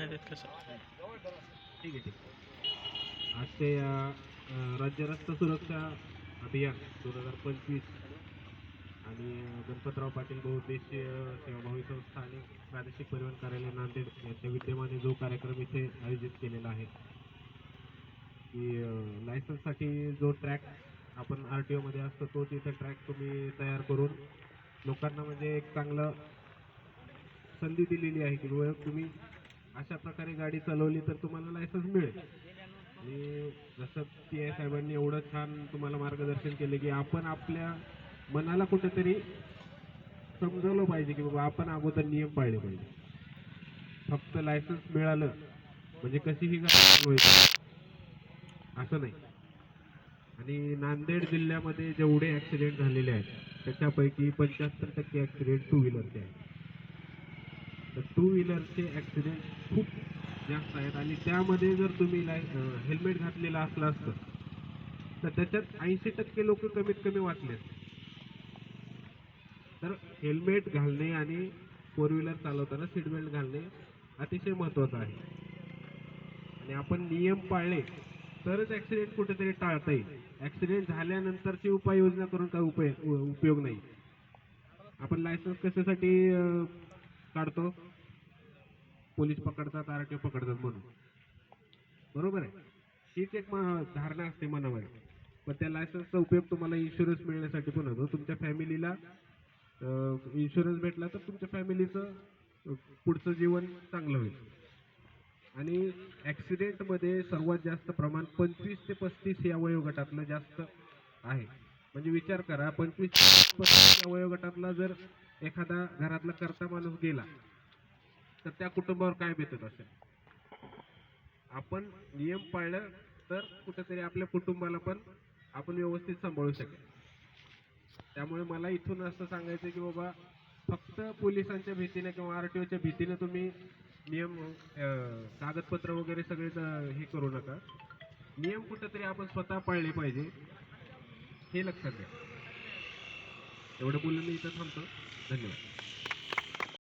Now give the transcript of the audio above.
नाही देत कसं ठीक आहे ठीक आहे. आज ते अ, अ, राज्य रस्ता सुरक्षा अभियान दोन हजार पंचवीस. आणि अ, गणपतराव पाटील बहुउद्देशीय सेवाभावी संस्था आणि प्रादेशिक परिवहन कार्यालय नांदेड यांच्या विद्यमाने जो कार्यक्रम इथे आयोजित केलेला आहे की लायसन्ससाठी जो ट्रॅक आपण आर टी ओमध्ये असतो तो तिथं ट्रॅक तुम्ही तयार करून लोकांना म्हणजे एक चांगलं संधी दिलेली आहे की बुवा तुम्ही अशा प्रकारे गाडी चालवली तर तुम्हाला लायसन्स मिळेल. आणि जसं पी आय साहेबांनी एवढं छान तुम्हाला मार्गदर्शन केले की आपण आपल्या मनाला कुठेतरी समजवलं पाहिजे की बाबा आपण अगोदर नियम पाळले पाहिजे. फक्त लायसन्स मिळालं म्हणजे कशीही गाडी असं नाही. आणि नांदेड जिल्ह्यामध्ये जेवढे ॲक्सिडेंट झालेले आहेत त्याच्यापैकी पंच्याहत्तर टक्के ॲक्सिडेंट टू व्हीलरचे आहेत. तर टू व्हीलरचे ॲक्सिडेंट खूप जास्त आहेत. आणि त्यामध्ये जर तुम्ही लाय हेल्मेट घातलेलं असलं असतं तर त्याच्यात ऐंशी टक्के लोक कमीत कमी वाचले तर हेल्मेट घालणे आणि फोर व्हीलर चालवताना सीटबेल्ट घालणे अतिशय महत्त्वाचं आहे. आणि आपण नियम पाळले तरच ॲक्सिडेंट कुठेतरी टाळता येईल. ॲक्सिडेंट झाल्यानंतरची उपाययोजना करून काय उपाय उपयोग नाही. आपण लायसन्स कशासाठी काढतो. पोलीस पकडतात आर टी पकडतात म्हणून. बरोबर आहे? हीच एक धारणा असते मनामध्ये. पण त्या लायसन्सचा उपयोग तुम्हाला इन्शुरन्स मिळण्यासाठी पण होतो. तुमच्या फॅमिलीला इन्शुरन्स भेटला तर तुमच्या फॅमिलीचं पुढचं जीवन चांगलं होईल. आणि ॲक्सिडेंटमध्ये सर्वात जास्त प्रमाण पंचवीस ते पस्तीस या वयोगटातलं जास्त आहे. म्हणजे विचार करा पंचवीस वयोगटातला जर एखादा घरातला करता माणूस गेला तर त्या कुटुंबावर काय बेतत असेल? आपण नियम पाळलं तर कुठेतरी आपल्या कुटुंबाला पण आपण व्यवस्थित सांभाळू शकेल. त्यामुळे मला इथून असं सांगायचं की बाबा फक्त पोलिसांच्या भीतीने किंवा आर टी ओच्या भीतीने तुम्ही नियम अं, कागदपत्र वगैरे सगळे हे करू नका. नियम कुठेतरी आपण स्वतः पाळले पाहिजे. हे लक्षात घ्या. एवढं बोलून मी इथं थांबतो. धन्यवाद.